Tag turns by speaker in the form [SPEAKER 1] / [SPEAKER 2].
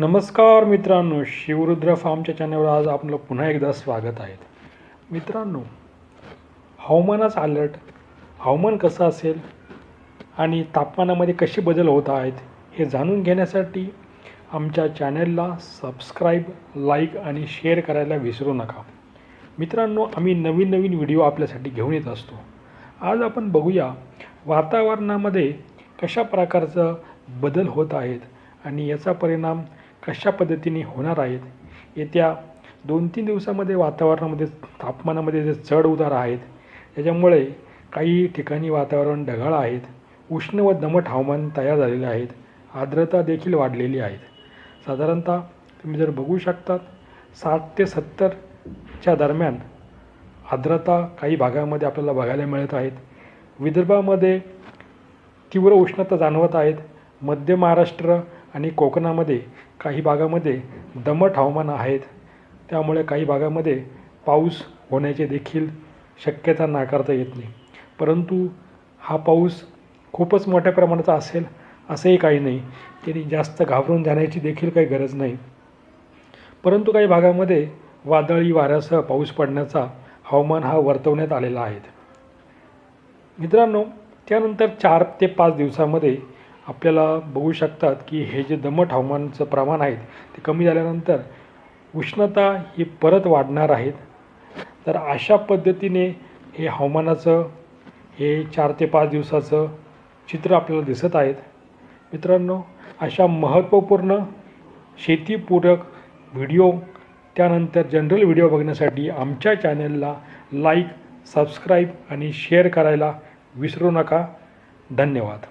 [SPEAKER 1] नमस्कार मित्रांनो शिवरुद्र फार्मच्या चॅनलवर आज आपलं पुन्हा एकदा स्वागत आहे. मित्रांनो हवामानाचा अलर्ट हवामान कसं असेल आणि तापमानामध्ये कसे बदल होत आहेत हे जाणून घेण्यासाठी आमच्या चॅनलला सबस्क्राईब लाईक आणि शेअर करायला विसरू नका. मित्रांनो आम्ही नवीन नवीन व्हिडिओ आपल्यासाठी घेऊन येत असतो. आज आपण बघूया वातावरणामध्ये कशा प्रकारचं बदल होत आहेत आणि याचा परिणाम कशा पद्धतीने होणार आहेत? येत्या दोन तीन दिवसामध्ये वातावरणामध्ये तापमानामध्ये जे चढ उतार आहेत त्याच्यामुळे काही ठिकाणी वातावरण ढगाळ आहेत उष्ण व दमट हवामान तयार झालेले आहेत आर्द्रता देखील वाढलेली आहेत साधारणतः तुम्ही जर बघू शकतात साठ ते सत्तरच्या दरम्यान आर्द्रता काही भागामध्ये आपल्याला बघायला मिळत आहेत. विदर्भामध्ये तीव्र उष्णता जाणवत आहेत. मध्य महाराष्ट्र आणि कोकणामध्ये काही भागामध्ये दमट हवामान आहेत. त्यामुळे काही भागामध्ये पाऊस होण्याचे देखील शक्यता नाकारता येत नाही. परंतु हा पाऊस खूपच मोठ्या प्रमाणाचा असेल असंही काही नाही. तरी जास्त घाबरून जाण्याची देखील काही गरज नाही. परंतु काही भागामध्ये वादळी वाऱ्यासह पाऊस पडण्याचा हवामान हा वर्तवण्यात आलेला आहे. मित्रांनो त्यानंतर चार ते पाच दिवसामध्ये आपल्याला बघू शकतात की हे जे दमट हवामानाचं प्रमाण आहे ते कमी झाल्यानंतर उष्णता ही परत वाढणार आहेत तर अशा पद्धतीने हे हवामानाचं हे चार ते पाच दिवसाचं चित्र आपल्याला दिसत आहेत. मित्रांनो अशा महत्त्वपूर्ण शेतीपूरक व्हिडिओ त्यानंतर जनरल व्हिडिओ बघण्यासाठी आमच्या चॅनलला लाईक सबस्क्राईब आणि शेअर करायला विसरू नका. धन्यवाद.